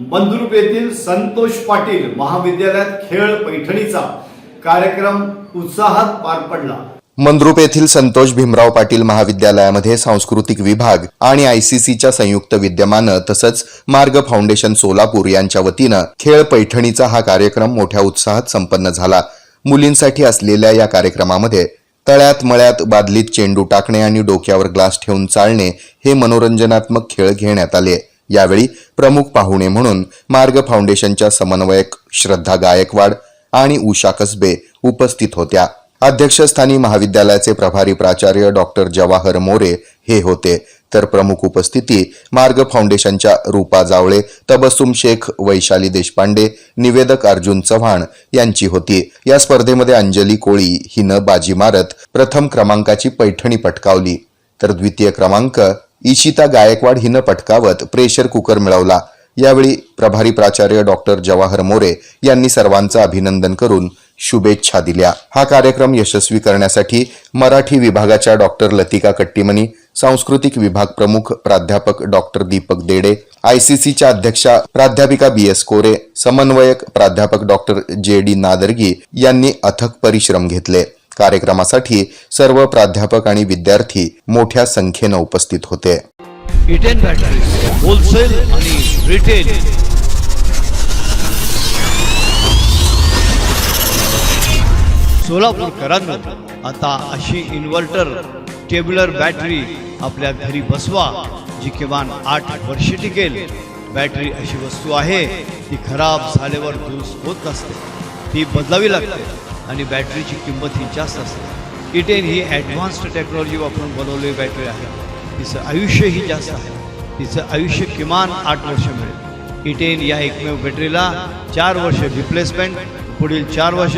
मंद्रुप येथील संतोष पाटील महाविद्यालयात खेळ पैठणीचा कार्यक्रम उत्साहात पार पडला. मंद्रुप येथील संतोष भीमराव पाटील महाविद्यालयामध्ये सांस्कृतिक विभाग आणि आयसीसीच्या संयुक्त विद्यमानं तसंच मार्ग फाउंडेशन सोलापूर यांच्या वतीनं खेळ पैठणीचा हा कार्यक्रम मोठ्या उत्साहात संपन्न झाला. मुलींसाठी असलेल्या या कार्यक्रमामध्ये तळ्यात मळ्यात बादलीत चेंडू टाकणे आणि डोक्यावर ग्लास ठेवून चालणे हे मनोरंजनात्मक खेळ घेण्यात आले. यावेळी प्रमुख पाहुणे म्हणून मार्ग फाउंडेशनच्या समन्वयक श्रद्धा गायकवाड आणि उषा कसबे उपस्थित होत्या. अध्यक्षस्थानी महाविद्यालयाचे प्रभारी प्राचार्य डॉक्टर जवाहर मोरे हे होते. तर प्रमुख उपस्थिती मार्ग फाउंडेशनच्या रूपा जावळे तबस्सुम शेख वैशाली देशपांडे निवेदक अर्जुन चव्हाण यांची होती. या स्पर्धेमध्ये अंजली कोळी हिनं बाजी मारत प्रथम क्रमांकाची पैठणी पटकावली. तर द्वितीय क्रमांक इशिता गायकवाड हिनं पटकावत प्रेशर कुकर मिळवला. यावेळी प्रभारी प्राचार्य डॉक्टर जवाहर मोरे यांनी सर्वांचं अभिनंदन करून शुभेच्छा दिल्या. हा कार्यक्रम यशस्वी करण्यासाठी मराठी विभागाच्या डॉक्टर लतिका कट्टीमनी सांस्कृतिक विभाग प्रमुख प्राध्यापक डॉक्टर दीपक देडे आयसीसीच्या अध्यक्षा प्राध्यापिका बी एस कोरे समन्वयक प्राध्यापक डॉक्टर जे डी नादर्गी यांनी अथक परिश्रम घेतले. कार्यक्रमासाठी सर्व प्राध्यापक आणि विद्यार्थी मोठ्या संख्येनं उपस्थित होते. इटेन होलसेल आणि रिटेल सोलापूरकरांनो आता अशी इन्व्हर्टर टेब्युलर बॅटरी आपल्या घरी बसवा जी किमान आठ वर्षे टिकेल. बॅटरी अशी वस्तू आहे ती खराब झाल्यावर दुरुस्त होत नसते ती बदलावी लागते. आणि बॅटरीची किंमत ही जास्त असते. E इटेन ही ॲडव्हान्स्ड टेक्नॉलॉजी वापरून बनवलेली बॅटरी आहे. तिचं आयुष्यही जास्त आहे. तिचं आयुष्य किमान आठ वर्ष मिळेल. E इटेन या एकमेव बॅटरीला चार वर्ष रिप्लेसमेंट पुढील चार वर्ष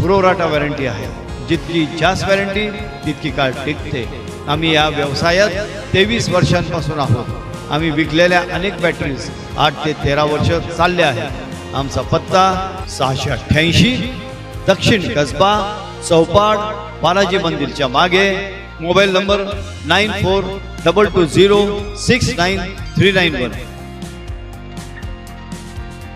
पुरोराटा वॉरंटी आहे. जितकी जास्त वॉरंटी तितकी काळ टिकते. आम्ही या व्यवसायात तेवीस वर्षांपासून आहोत. आम्ही विकलेल्या अनेक बॅटरीज आठ ते तेरा वर्ष चालल्या आहेत. आमचा पत्ता सहाशे अठ्ठ्याऐंशी दक्षिण कसबा चौपाड बालाजी मंदिरच्या मागे. Mobile number nine four double two zero six nine three nine one